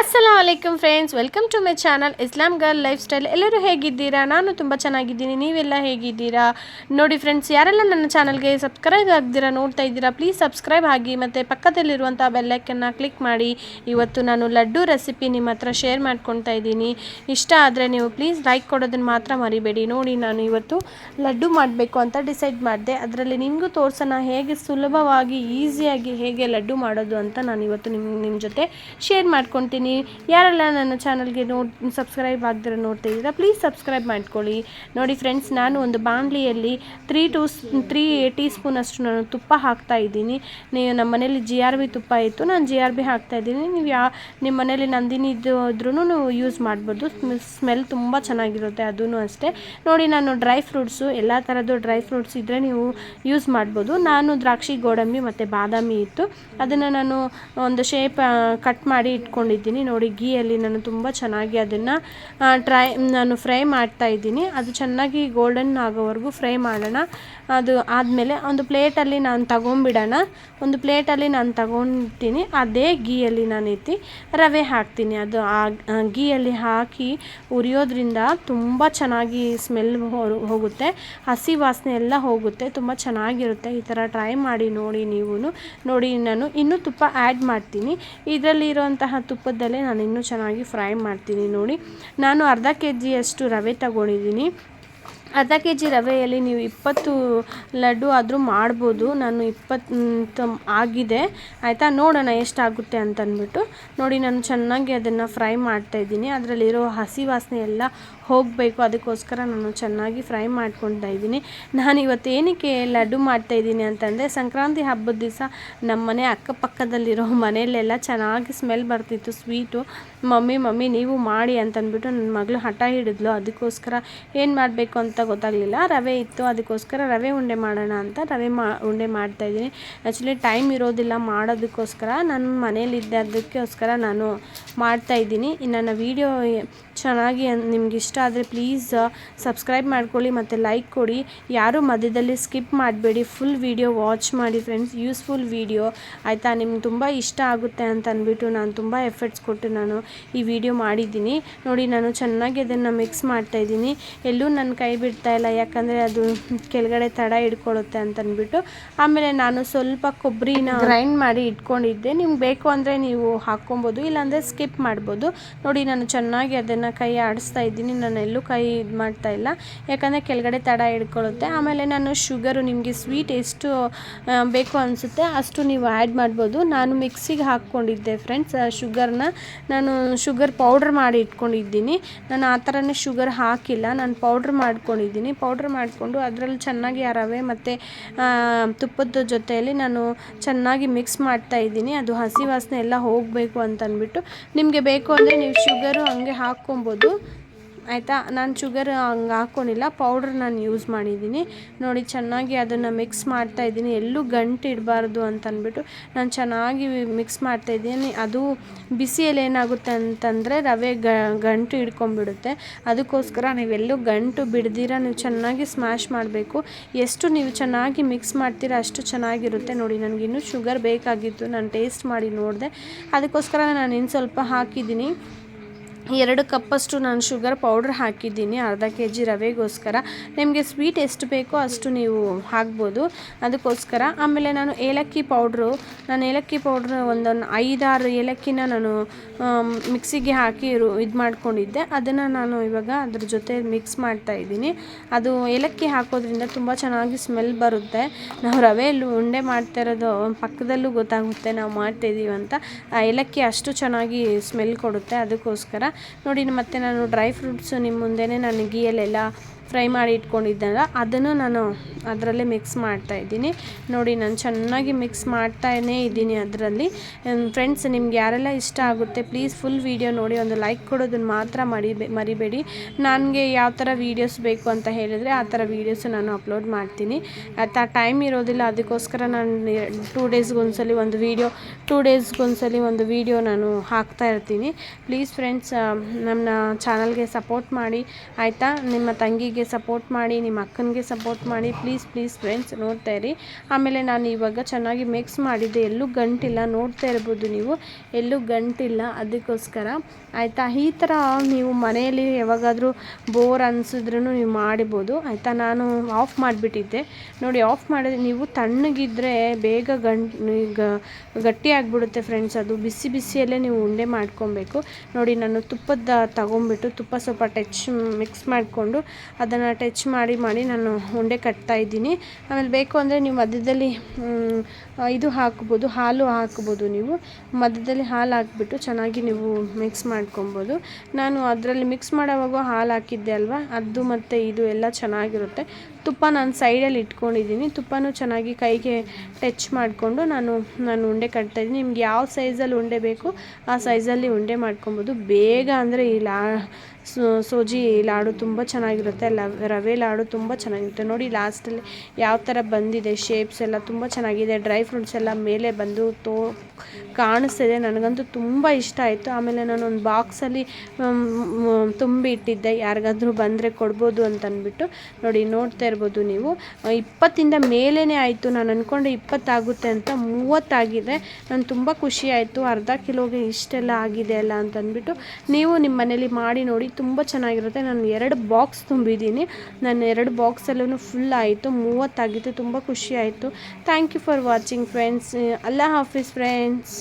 ಅಸ್ಸಲಾಮ್ ವಲೈಕಮ್ friends welcome to my channel Islam girl lifestyle ಎಲ್ಲರೂ ಹೇಗಿದ್ದೀರಾ? ನಾನು ತುಂಬ ಚೆನ್ನಾಗಿದ್ದೀನಿ. ನೀವೆಲ್ಲ ಹೇಗಿದ್ದೀರಾ? ನೋಡಿ ಫ್ರೆಂಡ್ಸ್ ಯಾರೆಲ್ಲ ನನ್ನ ಚಾನಲ್ಗೆ ಸಬ್ಸ್ಕ್ರೈಬ್ ಆಗಿದ್ದೀರಾ ನೋಡ್ತಾ ಇದ್ದೀರಾ ಪ್ಲೀಸ್ ಸಬ್ಸ್ಕ್ರೈಬ್ ಆಗಿ ಮತ್ತು ಪಕ್ಕದಲ್ಲಿರುವಂಥ ಬೆಲ್ಲೈಕನ್ನು ಕ್ಲಿಕ್ ಮಾಡಿ. ಇವತ್ತು ನಾನು ಲಡ್ಡು ರೆಸಿಪಿ ನಿಮ್ಮ ಹತ್ರ ಶೇರ್ ಮಾಡ್ಕೊತಾ ಇದ್ದೀನಿ. ಇಷ್ಟ ಆದರೆ ನೀವು ಪ್ಲೀಸ್ ಲೈಕ್ ಕೊಡೋದನ್ನು ಮಾತ್ರ ಮರಿಬೇಡಿ. ನೋಡಿ, ನಾನು ಇವತ್ತು ಲಡ್ಡು ಮಾಡಬೇಕು ಅಂತ ಡಿಸೈಡ್ ಮಾಡಿದೆ. ಅದರಲ್ಲಿ ನಿಮಗೂ ತೋರ್ಸೋಣ ಹೇಗೆ ಸುಲಭವಾಗಿ ಈಸಿಯಾಗಿ ಹೇಗೆ ಲಡ್ಡು ಮಾಡೋದು ಅಂತ ನಾನು ಇವತ್ತು ನಿಮ್ಮ ನಿಮ್ಮ ಜೊತೆ ಶೇರ್ ಮಾಡ್ಕೊತೀನಿ ಯಾರೆಲ್ಲ ನನ್ನ ಚಾನಲ್ಗೆ ನೋಡ್ ಸಬ್ಸ್ಕ್ರೈಬ್ ಆಗದಿರೋ ನೋಡ್ತಾ ಇದ್ದೀರಾ ಪ್ಲೀಸ್ ಸಬ್ಸ್ಕ್ರೈಬ್ ಮಾಡ್ಕೊಳ್ಳಿ. ನೋಡಿ ಫ್ರೆಂಡ್ಸ್ ನಾನು ಒಂದು ಬಾಂಡ್ಲಿಯಲ್ಲಿ three two three teaspoon ಅಷ್ಟು ನಾನು ತುಪ್ಪ ಹಾಕ್ತಾ ಇದ್ದೀನಿ. ನೀವು ನಮ್ಮ ಮನೇಲಿ ಜಿ ಆರ್ ಬಿ ತುಪ್ಪ ಇತ್ತು, ನಾನು ಜಿ ಆರ್ ಬಿ ಹಾಕ್ತಾ ಇದ್ದೀನಿ. ನೀವು ಯಾ, ನಿಮ್ಮ ಮನೇಲಿ ನಂದಿನಿ ಇದ್ರೂ ಯೂಸ್ ಮಾಡ್ಬೋದು. ಸ್ಮೆಲ್ ತುಂಬ ಚೆನ್ನಾಗಿರುತ್ತೆ ಅದೂ ಅಷ್ಟೇ. ನೋಡಿ ನಾನು ಡ್ರೈ ಫ್ರೂಟ್ಸು ಎಲ್ಲ ಥರದ್ದು ಡ್ರೈ ಫ್ರೂಟ್ಸ್ ಇದ್ದರೆ ನೀವು ಯೂಸ್ ಮಾಡ್ಬೋದು. ನಾನು ದ್ರಾಕ್ಷಿ, ಗೋಡಂಬಿ ಮತ್ತು ಬಾದಾಮಿ ಇತ್ತು. ಅದನ್ನು ನಾನು ಒಂದು ಶೇಪ್ ಕಟ್ ಮಾಡಿ ಇಟ್ಕೊಂಡಿದ್ದೀನಿ. ನೋಡಿ, ಗೀಯಲ್ಲಿ ನಾನು ತುಂಬ ಚೆನ್ನಾಗಿ ಅದನ್ನು ಟ್ರೈ ನಾನು ಫ್ರೈ ಮಾಡ್ತಾ ಇದ್ದೀನಿ. ಅದು ಚೆನ್ನಾಗಿ ಗೋಲ್ಡನ್ ಆಗೋವರೆಗೂ ಫ್ರೈ ಮಾಡೋಣ. ಅದು ಆದಮೇಲೆ ಒಂದು ಪ್ಲೇಟಲ್ಲಿ ನಾನು ತಗೊಂಬಿಡೋಣ ಒಂದು ಪ್ಲೇಟಲ್ಲಿ ನಾನು ತಗೊತೀನಿ ಅದೇ ಗೀಯಲ್ಲಿ ನಾನು ಎತ್ತಿ ರವೆ ಹಾಕ್ತೀನಿ. ಅದು ಆ ಗೀಯಲ್ಲಿ ಹಾಕಿ ಉರಿಯೋದ್ರಿಂದ ತುಂಬ ಚೆನ್ನಾಗಿ ಸ್ಮೆಲ್ ಹೋಗುತ್ತೆ. ಹಸಿ ವಾಸನೆ ಎಲ್ಲ ಹೋಗುತ್ತೆ. ತುಂಬ ಚೆನ್ನಾಗಿರುತ್ತೆ. ಈ ಥರ ಟ್ರೈ ಮಾಡಿ ನೋಡಿ ನೀವು ನೋಡಿ, ನಾನು ಇನ್ನೂ ತುಪ್ಪ ಆ್ಯಡ್ ಮಾಡ್ತೀನಿ. ಇದರಲ್ಲಿ ಇರೋಂತಹ ತುಪ್ಪದಲ್ಲೇ ನಾನು ಇನ್ನೂ ಚೆನ್ನಾಗಿ ಫ್ರೈ ಮಾಡ್ತೀನಿ ನೋಡಿ. ನಾನು ಅರ್ಧ ಕೆ ಜಿಯಷ್ಟು ರವೆ ತಗೊಂಡಿದ್ದೀನಿ. ಅರ್ಧ ಕೆ ಜಿ ರವೆಯಲ್ಲಿ ನೀವು ಇಪ್ಪತ್ತು ಲಡ್ಡು ಆದರೂ ಮಾಡ್ಬೋದು. ನಾನು ಇಪ್ಪತ್ತು ಆಗಿದೆ. ಆಯಿತಾ? ನೋಡೋಣ ಎಷ್ಟಾಗುತ್ತೆ ಅಂತ ಅಂದ್ಬಿಟ್ಟು ನೋಡಿ, ನಾನು ಚೆನ್ನಾಗಿ ಅದನ್ನು ಫ್ರೈ ಮಾಡ್ತಾಯಿದ್ದೀನಿ ಅದರಲ್ಲಿರೋ ಹಸಿ ವಾಸನೆ ಎಲ್ಲ ಹೋಗಬೇಕು. ಅದಕ್ಕೋಸ್ಕರ ನಾನು ಚೆನ್ನಾಗಿ ಫ್ರೈ ಮಾಡ್ಕೊತಾ ಇದ್ದೀನಿ. ನಾನು ಇವತ್ತು ಏನಕ್ಕೆ ಲಡ್ಡು ಮಾಡ್ತಾಯಿದ್ದೀನಿ ಅಂತಂದರೆ, ಸಂಕ್ರಾಂತಿ ಹಬ್ಬದ ದಿವಸ ನಮ್ಮ ಮನೆ ಅಕ್ಕಪಕ್ಕದಲ್ಲಿರೋ ಮನೆಯಲ್ಲೆಲ್ಲ ಚೆನ್ನಾಗಿ ಸ್ಮೆಲ್ ಬರ್ತಿತ್ತು, ಸ್ವೀಟು. ಮಮ್ಮಿ ಮಮ್ಮಿ, ನೀವು ಮಾಡಿ ಅಂತಂದ್ಬಿಟ್ಟು ನನ್ನ ಮಗಳು ಹಠ ಹಿಡಿದ್ಲು. ಅದಕ್ಕೋಸ್ಕರ ಏನು ಮಾಡಬೇಕು ಅಂತ ಗೊತ್ತಾಗಲಿಲ್ಲ. ರವೆ ಇತ್ತು, ಅದಕ್ಕೋಸ್ಕರ ರವೆ ಉಂಡೆ ಮಾಡೋಣ ಅಂತ ರವೆ ಮಾ, ಉಂಡೆ ಮಾಡ್ತಾಯಿದ್ದೀನಿ ಆ್ಯಕ್ಚುಲಿ ಟೈಮ್ ಇರೋದಿಲ್ಲ ಮಾಡೋದಕ್ಕೋಸ್ಕರ ನಾನು ಮನೇಲಿದ್ದೆ ಅದಕ್ಕೋಸ್ಕರ ನಾನು ಮಾಡ್ತಾಯಿದ್ದೀನಿ ನನ್ನ ವೀಡಿಯೋ ಚೆನ್ನಾಗಿ ನಿಮ್ಗೆ ಇಷ್ಟ ಆದರೆ ಪ್ಲೀಸ್ ಸಬ್ಸ್ಕ್ರೈಬ್ ಮಾಡ್ಕೊಳ್ಳಿ ಮತ್ತು ಲೈಕ್ ಕೊಡಿ. ಯಾರೂ ಮಧ್ಯದಲ್ಲಿ ಸ್ಕಿಪ್ ಮಾಡಬೇಡಿ. ಫುಲ್ ವೀಡಿಯೋ ವಾಚ್ ಮಾಡಿ ಫ್ರೆಂಡ್ಸ್ ಯೂಸ್ಫುಲ್ ವೀಡಿಯೋ ಆಯಿತಾ? ನಿಮ್ಗೆ ತುಂಬ ಇಷ್ಟ ಆಗುತ್ತೆ ಅಂತ ಅಂದ್ಬಿಟ್ಟು ನಾನು ತುಂಬ ಎಫರ್ಟ್ಸ್ ಕೊಟ್ಟು ನಾನು ಈ ವಿಡಿಯೋ ಮಾಡಿದ್ದೀನಿ. ನೋಡಿ, ನಾನು ಚೆನ್ನಾಗಿ ಅದನ್ನು ಮಿಕ್ಸ್ ಮಾಡ್ತಾಯಿದ್ದೀನಿ ಎಲ್ಲೂ ನನ್ನ ಕೈ ಇಲ್ಲ, ಯಾಕಂದರೆ ಅದು ಕೆಳಗಡೆ ತಡ ಹಿಡ್ಕೊಳ್ಳುತ್ತೆ ಅಂತಂದ್ಬಿಟ್ಟು ಆಮೇಲೆ ನಾನು ಸ್ವಲ್ಪ ಕೊಬ್ಬರಿನ ಗ್ರೈಂಡ್ ಮಾಡಿ ಇಟ್ಕೊಂಡಿದ್ದೆ. ನಿಮ್ಗೆ ಬೇಕು ಅಂದರೆ ನೀವು ಹಾಕ್ಕೊಬೋದು, ಇಲ್ಲಾಂದರೆ ಸ್ಕಿಪ್ ಮಾಡ್ಬೋದು. ನೋಡಿ, ನಾನು ಚೆನ್ನಾಗಿ ಅದನ್ನು ಕೈ ಆಡಿಸ್ತಾ ಇದ್ದೀನಿ. ನಾನು ಎಲ್ಲೂ ಕೈ ಇದು ಮಾಡ್ತಾ ಇಲ್ಲ. ಯಾಕಂದರೆ ಕೆಳಗಡೆ ತಡ ಹಿಡ್ಕೊಳ್ಳುತ್ತೆ. ಆಮೇಲೆ ನಾನು ಶುಗರು ನಿಮಗೆ ಸ್ವೀಟ್ ಎಷ್ಟು ಬೇಕು ಅನಿಸುತ್ತೆ ಅಷ್ಟು ನೀವು ಆ್ಯಡ್ ಮಾಡ್ಬೋದು. ನಾನು ಮಿಕ್ಸಿಗೆ ಹಾಕ್ಕೊಂಡಿದ್ದೆ ಫ್ರೆಂಡ್ಸ್ ಶುಗರ್ನ. ನಾನು ಶುಗರ್ ಪೌಡ್ರ್ ಮಾಡಿ ಇಟ್ಕೊಂಡಿದ್ದೀನಿ. ನಾನು ಆ ಥರನೇ ಶುಗರ್ ಹಾಕಿಲ್ಲ. ನಾನು ಪೌಡ್ರ್ ಮಾಡ್ಕೊಂಡಿದ್ದೀನಿ. ಪೌಡ್ರ್ ಮಾಡಿಕೊಂಡು ಅದರಲ್ಲಿ ಚೆನ್ನಾಗಿ ಆ ರವೆ ಮತ್ತು ತುಪ್ಪದ ಜೊತೆಯಲ್ಲಿ ನಾನು ಚೆನ್ನಾಗಿ ಮಿಕ್ಸ್ ಮಾಡ್ತಾ ಇದ್ದೀನಿ. ಅದು ಹಸಿ ವಾಸನೆ ಎಲ್ಲ ಹೋಗಬೇಕು ಅಂತ ಅಂದ್ಬಿಟ್ಟು. ನಿಮಗೆ ಬೇಕು ಅಂದರೆ ನೀವು ಶುಗರು ಹಂಗೆ ಹಾಕ್ಕೊಬೋದು. ಆಯಿತಾ? ನಾನು ಶುಗರ್ ಹಂಗೆ ಹಾಕ್ಕೊಂಡಿಲ್ಲ ಪೌಡ್ರ್ ನಾನು ಯೂಸ್ ಮಾಡಿದ್ದೀನಿ ನೋಡಿ, ಚೆನ್ನಾಗಿ ಅದನ್ನು ಮಿಕ್ಸ್ ಮಾಡ್ತಾ ಇದ್ದೀನಿ ಎಲ್ಲೂ ಗಂಟು ಇಡಬಾರ್ದು ಅಂತ ಅಂದ್ಬಿಟ್ಟು ನಾನು ಚೆನ್ನಾಗಿ ಮಿಕ್ಸ್ ಮಾಡ್ತಾ ಇದ್ದೀನಿ ಅದು ಬಿಸಿಯಲ್ಲಿ ಏನಾಗುತ್ತೆ ಅಂತಂದರೆ ರವೆ ಗಂಟು ಹಿಡ್ಕೊಂಬಿಡುತ್ತೆ. ಅದಕ್ಕೋಸ್ಕರ ನೀವೆಲ್ಲೂ ಗಂಟು ಬಿಡ್ದಿರ, ನೀವು ಚೆನ್ನಾಗಿ ಸ್ಮ್ಯಾಶ್ ಮಾಡಬೇಕು. ಎಷ್ಟು ನೀವು ಚೆನ್ನಾಗಿ ಮಿಕ್ಸ್ ಮಾಡ್ತೀರಾ ಅಷ್ಟು ಚೆನ್ನಾಗಿರುತ್ತೆ ನೋಡಿ. ನನಗಿನ್ನೂ ಶುಗರ್ ಬೇಕಾಗಿತ್ತು. ನಾನು ಟೇಸ್ಟ್ ಮಾಡಿ ನೋಡಿದೆ. ಅದಕ್ಕೋಸ್ಕರ ನಾನು ಇನ್ನು ಸ್ವಲ್ಪ ಹಾಕಿದ್ದೀನಿ ಎರಡು ಕಪ್ಪಷ್ಟು ನಾನು ಶುಗರ್ ಪೌಡ್ರ್ ಹಾಕಿದ್ದೀನಿ, ಅರ್ಧ ಕೆ ಜಿ ರವೆಗೋಸ್ಕರ. ನಿಮಗೆ ಸ್ವೀಟ್ ಎಷ್ಟು ಬೇಕೋ ಅಷ್ಟು ನೀವು ಹಾಕ್ಬೋದು. ಅದಕ್ಕೋಸ್ಕರ ಆಮೇಲೆ ನಾನು ಏಲಕ್ಕಿ ಪೌಡ್ರು, ನಾನು ಏಲಕ್ಕಿ ಪೌಡ್ರ್ ಒಂದೊಂದು ಐದಾರು ಏಲಕ್ಕಿನ ನಾನು ಮಿಕ್ಸಿಗೆ ಹಾಕಿ ಇದು ಮಾಡ್ಕೊಂಡಿದ್ದೆ. ಅದನ್ನು ನಾನು ಇವಾಗ ಅದ್ರ ಜೊತೆ ಮಿಕ್ಸ್ ಮಾಡ್ತಾ ಇದ್ದೀನಿ. ಅದು ಏಲಕ್ಕಿ ಹಾಕೋದ್ರಿಂದ ತುಂಬ ಚೆನ್ನಾಗಿ ಸ್ಮೆಲ್ ಬರುತ್ತೆ. ನಾವು ರವೆಯಲ್ಲಿ ಉಂಡೆ ಮಾಡ್ತಾ ಇರೋದು ಪಕ್ಕದಲ್ಲೂ ಗೊತ್ತಾಗುತ್ತೆ, ನಾವು ಮಾಡ್ತಾಯಿದ್ದೀವಿ ಅಂತ. ಆ ಏಲಕ್ಕಿ ಅಷ್ಟು ಚೆನ್ನಾಗಿ ಸ್ಮೆಲ್ ಕೊಡುತ್ತೆ, ಅದಕ್ಕೋಸ್ಕರ ನೋಡಿ ಮತ್ತೆ ನಾನು ಡ್ರೈ ಫ್ರೂಟ್ಸು ನಿಮ್ಮ ಮುಂದೆನೇ ನಾನು ಗೀಯಲ್ಲೆಲ್ಲ ಫ್ರೈ ಮಾಡಿ ಇಟ್ಕೊಂಡಿದ್ದೆನಲ್ಲ, ಅದನ್ನು ನಾನು ಅದರಲ್ಲೇ ಮಿಕ್ಸ್ ಮಾಡ್ತಾ ಇದ್ದೀನಿ. ನೋಡಿ, ನಾನು ಚೆನ್ನಾಗಿ ಮಿಕ್ಸ್ ಮಾಡ್ತಾನೇ ಇದ್ದೀನಿ ಅದರಲ್ಲಿ. ಫ್ರೆಂಡ್ಸ್ ನಿಮ್ಗೆ ಯಾರೆಲ್ಲ ಇಷ್ಟ ಆಗುತ್ತೆ ಪ್ಲೀಸ್ ಫುಲ್ ವೀಡಿಯೋ ನೋಡಿ, ಒಂದು ಲೈಕ್ ಕೊಡೋದನ್ನು ಮಾತ್ರ ಮರಿಬೇ ಮರಿಬೇಡಿ. ನನಗೆ ಯಾವ ಥರ ವೀಡಿಯೋಸ್ ಬೇಕು ಅಂತ ಹೇಳಿದರೆ, ಆ ಥರ ವೀಡಿಯೋಸು ನಾನು ಅಪ್ಲೋಡ್ ಮಾಡ್ತೀನಿ. ಆ ಟೈಮ್ ಇರೋದಿಲ್ಲ, ಅದಕ್ಕೋಸ್ಕರ ನಾನು ಟೂ ಡೇಸ್ಗೊಂದ್ಸಲಿ ಒಂದು ವೀಡಿಯೋ ಟೂ ಡೇಸ್ಗೊಂದ್ಸಲಿ ಒಂದು ವೀಡಿಯೋ ನಾನು ಹಾಕ್ತಾ ಇರ್ತೀನಿ. ಪ್ಲೀಸ್ ಫ್ರೆಂಡ್ಸ್ ನಮ್ಮ ಚಾನಲ್ಗೆ ಸಪೋರ್ಟ್ ಮಾಡಿ. ಆಯಿತಾ? ನಿಮ್ಮ ತಂಗಿಗೆ ನನಗೆ ಸಪೋರ್ಟ್ ಮಾಡಿ, ನಿಮ್ಮ ಅಕ್ಕನಿಗೆ ಸಪೋರ್ಟ್ ಮಾಡಿ ಪ್ಲೀಸ್ ಪ್ಲೀಸ್ ಫ್ರೆಂಡ್ಸ್ ನೋಡ್ತಾ ಇರಿ. ಆಮೇಲೆ ನಾನು ಇವಾಗ ಚೆನ್ನಾಗಿ ಮಿಕ್ಸ್ ಮಾಡಿದ್ದೆ ಎಲ್ಲೂ ಗಂಟಿಲ್ಲ, ನೋಡ್ತಾ ಇರ್ಬೋದು ನೀವು. ಎಲ್ಲೂ ಗಂಟಿಲ್ಲ, ಅದಕ್ಕೋಸ್ಕರ. ಆಯಿತಾ? ಈ ಥರ ನೀವು ಮನೆಯಲ್ಲಿ ಯಾವಾಗಾದರೂ ಬೋರ್ ಅನಿಸಿದ್ರೂ ನೀವು ಮಾಡಿಬೋದು. ಆಯಿತಾ? ನಾನು ಆಫ್ ಮಾಡಿಬಿಟ್ಟಿದ್ದೆ. ನೋಡಿ ಆಫ್ ಮಾಡಿದ್ರೆ ನೀವು ತಣ್ಣಗಿದ್ರೆ ಬೇಗ ಗಂಟ್, ಈಗ ಗಟ್ಟಿ ಆಗಿಬಿಡುತ್ತೆ ಫ್ರೆಂಡ್ಸ್ ಅದು ಬಿಸಿ ಬಿಸಿಯಲ್ಲೇ ನೀವು ಉಂಡೆ ಮಾಡ್ಕೊಬೇಕು. ನೋಡಿ, ನಾನು ತುಪ್ಪದ ತಗೊಂಬಿಟ್ಟು ತುಪ್ಪ ಸ್ವಲ್ಪ ಟಚ್ ಮಿಕ್ಸ್ ಮಾಡಿಕೊಂಡು ಅದನ್ನು ಟಚ್ ಮಾಡಿ ಮಾಡಿ ನಾನು ಉಂಡೆ ಕಟ್ತಾ ಇದ್ದೀನಿ. ಆಮೇಲೆ ಬೇಕು ಅಂದರೆ ನೀವು ಮಧ್ಯದಲ್ಲಿ ಇದು ಹಾಕ್ಬೋದು, ಹಾಲು ಹಾಕ್ಬೋದು ನೀವು. ಮಧ್ಯದಲ್ಲಿ ಹಾಲು ಹಾಕ್ಬಿಟ್ಟು ಚೆನ್ನಾಗಿ ನೀವು ಮಿಕ್ಸ್ ಮಾಡ್ಕೊಬೋದು. ನಾನು ಅದರಲ್ಲಿ ಮಿಕ್ಸ್ ಮಾಡೋವಾಗ ಹಾಲು ಹಾಕಿದ್ದೆ ಅಲ್ವಾ? ಅದು ಮತ್ತು ಇದು ಎಲ್ಲ ಚೆನ್ನಾಗಿರುತ್ತೆ. ತುಪ್ಪ ನಾನು ಸೈಡಲ್ಲಿ ಇಟ್ಕೊಂಡಿದ್ದೀನಿ. ತುಪ್ಪನೂ ಚೆನ್ನಾಗಿ ಕೈಗೆ ಟಚ್ ಮಾಡಿಕೊಂಡು ನಾನು ನಾನು ಉಂಡೆ ಕಟ್ತಾಯಿದ್ದೀನಿ ನಿಮ್ಗೆ ಯಾವ ಸೈಜಲ್ಲಿ ಉಂಡೆ ಬೇಕು ಆ ಸೈಜಲ್ಲಿ ಉಂಡೆ ಮಾಡ್ಕೊಬೋದು. ಬೇಗ ಅಂದರೆ ಈ ಲಾ ಸೋಜಿ ಲಾಡು ತುಂಬ ಚೆನ್ನಾಗಿರುತ್ತೆ. ಲವ್, ರವೆ ಲಾಡು ತುಂಬ ಚೆನ್ನಾಗಿರುತ್ತೆ. ನೋಡಿ ಲಾಸ್ಟಲ್ಲಿ ಯಾವ ಥರ ಬಂದಿದೆ ಶೇಪ್ಸ್ ಎಲ್ಲ ತುಂಬ ಚೆನ್ನಾಗಿದೆ. ಡ್ರೈ ಫ್ರೂಟ್ಸ್ ಎಲ್ಲ ಮೇಲೆ ಬಂದು ತೋ, ಕಾಣಿಸ್ತಿದೆ. ನನಗಂತೂ ತುಂಬ ಇಷ್ಟ ಆಯಿತು. ಆಮೇಲೆ ನಾನು ಒಂದು ಬಾಕ್ಸಲ್ಲಿ ತುಂಬಿ ಇಟ್ಟಿದ್ದೆ. ಯಾರಿಗಾದ್ರೂ ಬಂದರೆ ಕೊಡ್ಬೋದು ಅಂತಂದ್ಬಿಟ್ಟು ನೋಡಿ ನೋಡ್ತಾ ಇರ್ಬೋದು ನೀವು. ಇಪ್ಪತ್ತಿಂದ ಮೇಲೇ ಆಯಿತು. ನಾನು ಅಂದ್ಕೊಂಡೆ ಇಪ್ಪತ್ತಾಗುತ್ತೆ ಅಂತ ಮೂವತ್ತಾಗಿದೆ. ನಾನು ತುಂಬ ಖುಷಿ ಆಯಿತು. ಅರ್ಧ ಕಿಲೋಗೆ ಇಷ್ಟೆಲ್ಲ ಆಗಿದೆ ಅಲ್ಲ ಅಂತ ಅಂದ್ಬಿಟ್ಟು ನೀವು ನಿಮ್ಮ ಮನೇಲಿ ಮಾಡಿ ನೋಡಿ. ತುಂಬ ಚೆನ್ನಾಗಿರುತ್ತೆ. ನಾನು ಎರಡು ಬಾಕ್ಸ್ ತುಂಬಿದ್ದೀನಿ. ನಾನು ಎರಡು ಬಾಕ್ಸಲ್ಲೂ ಫುಲ್ ಆಯಿತು. ಮೂವತ್ತಾಗಿತ್ತು. ತುಂಬ ಖುಷಿ ಆಯಿತು. Thank you for watching friends ಅಲ್ಲಾ ಹಾಫೀಸ್ ಫ್ರೆಂಡ್ಸ್